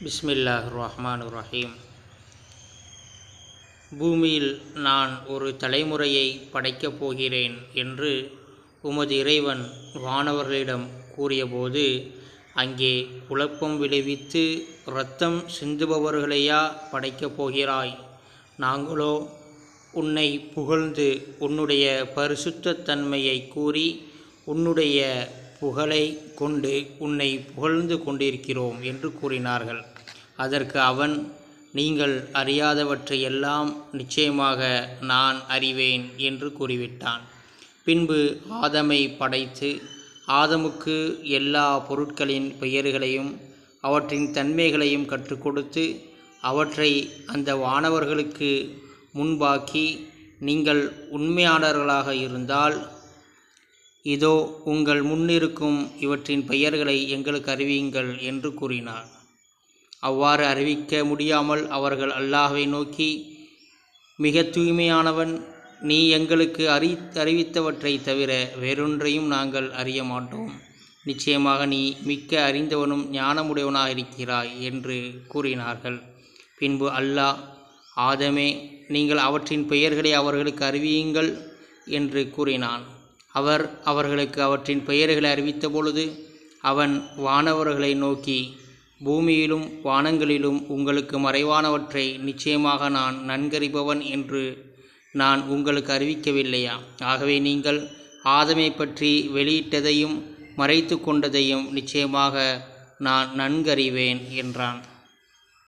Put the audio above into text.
பிஸ்மில்லாஹ் ரஹ்மான் ரஹீம் பூமியில் நான் ஒரு தலைமுறையை படைக்கப் போகிறேன் என்று உமது இறைவன் வானவர்களிடம் கூறியபோது அங்கே குழப்பம் விளைவித்து இரத்தம் சிந்துபவர்களையா படைக்கப் போகிறாய்? நாங்களோ உன்னை புகழ்ந்து உன்னுடைய பரிசுத்த தன்மையை கூறி உன்னுடைய புகழை கொண்டு உன்னை புகழ்ந்து கொண்டிருக்கிறோம் என்று கூறினார்கள். அதற்கு அவன் நீங்கள் அறியாதவற்றை எல்லாம் நிச்சயமாக நான் அறிவேன் என்று கூறிவிட்டான். பின்பு ஆதமை படைத்து ஆதமுக்கு எல்லா பொருட்களின் பெயர்களையும் அவற்றின் தன்மைகளையும் கற்றுக் கொடுத்து அவற்றை அந்த வானவர்களுக்கு முன்பாக்கி நீங்கள் உண்மையாளர்களாக இருந்தால் இதோ உங்கள் முன்னிருக்கும் இவற்றின் பெயர்களை எங்களுக்கு அறிவியுங்கள் என்று கூறினார் அவ்வாறு அறிவிக்க முடியாமல் அவர்கள் அல்லாஹை நோக்கி மிக தூய்மையானவன் நீ எங்களுக்கு அறி அறிவித்தவற்றை தவிர வேறொன்றையும் நாங்கள் அறிய மாட்டோம். நிச்சயமாக நீ மிக்க அறிந்தவனும் ஞானமுடையவனாக இருக்கிறாய் என்று கூறினார்கள். பின்பு அல்லாஹ் ஆதமே நீங்கள் அவற்றின் பெயர்களை அவர்களுக்கு அறிவியுங்கள் என்று கூறினான். அவர் அவர்களுக்கு அவற்றின் பெயர்களை அறிவித்த பொழுது அவன் வானவர்களை நோக்கி பூமியிலும் வானங்களிலும் உங்களுக்கு மறைவானவற்றை நிச்சயமாக நான் நன்கறிபவன் என்று நான் உங்களுக்கு அறிவிக்கவில்லையா? ஆகவே நீங்கள் ஆதமை பற்றி வெளியிட்டதையும் மறைத்து கொண்டதையும் நிச்சயமாக நான் நன்கறிவேன் என்றான்.